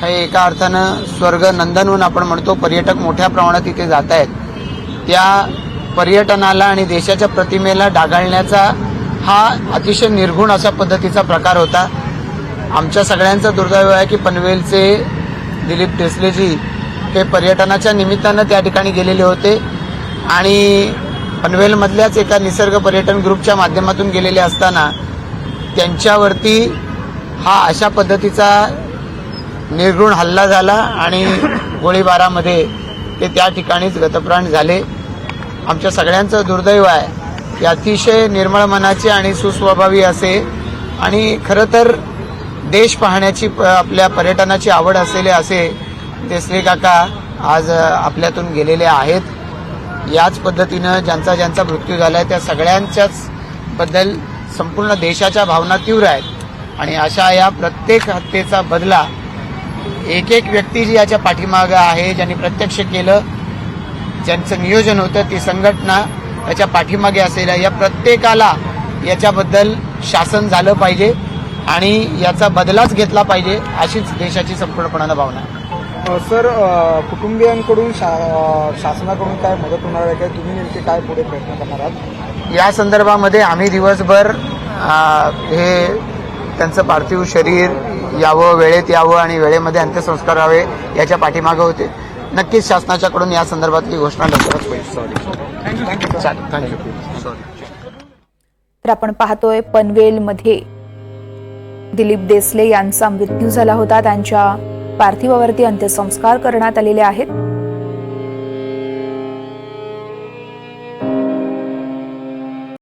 हे एका अर्थानं स्वर्ग नंदनवन आपण म्हणतो पर्यटक मोठ्या प्रमाणात इथे जात आहेत त्या पर्यटनाला आणि देशाच्या प्रतिमेला डागाळण्याचा हा अतिशय निर्घुण अशा पद्धतीचा प्रकार होता. आमच्या सगळ्यांचं दुर्दैव आहे की पनवेलचे दिलीप टेसलेजी हे पर्यटनाच्या निमित्तानं त्या ठिकाणी गेलेले होते आणि पनवेलमधल्याच एका निसर्ग पर्यटन ग्रुपच्या माध्यमातून गेलेले असताना त्यांच्यावरती हा अशा पद्धतीचा निर्घृण हल्ला झाला आणि गोळीबारामध्ये ते त्या ठिकाणीच गतप्राण झाले. आमच्या सगळ्यांचं दुर्दैव आहे. की अतिशय निर्मळ मनाचे आणि सुस्वभावी असे. आणि खरं तर देश पाहण्याची प- आपल्या पर्यटनाची आवड असलेले असे देसले काका आज आपल्यातून गेलेले आहेत. याच पद्धतीनं ज्यांचा ज्यांचा मृत्यू झाला आहे त्या सगळ्यांच्याच बद्दल संपूर्ण देशाच्या भावना तीव्र आहेत. आणि अशा या प्रत्येक हत्येचा बदला एक एक व्यक्ती जी याच्या पाठीमागं आहे ज्यांनी प्रत्यक्ष केलं ज्यांचं नियोजन होतं ती संघटना त्याच्या पाठीमागे असलेल्या या प्रत्येकाला याच्याबद्दल शासन झालं पाहिजे आणि याचा बदलाच घेतला पाहिजे अशीच देशाची संपूर्णपणानं भावना सर कुटुंबियांकडून शा शासनाकडून काय मदत होणार आहे? काय तुम्ही नेमके काय पुढे प्रयत्न करणार आहात? या संदर्भामध्ये आम्ही दिवसभर हे त्यांचं पार्थिव शरीर यावं वेळेत यावं आणि वेळेमध्ये अंत्यसंस्कार व्हावे याच्या पाठीमागं होते. नक्कीच शासनाच्याकडून या संदर्भातली घोषणा लवकरच होईल. थँक्यू सर तर आपण पाहतोय पनवेलमध्ये दिलीप देसले यांचा मृत्यू झाला होता. त्यांच्या पार्थिवावरती अंत्यसंस्कार करण्यात आलेले आहेत.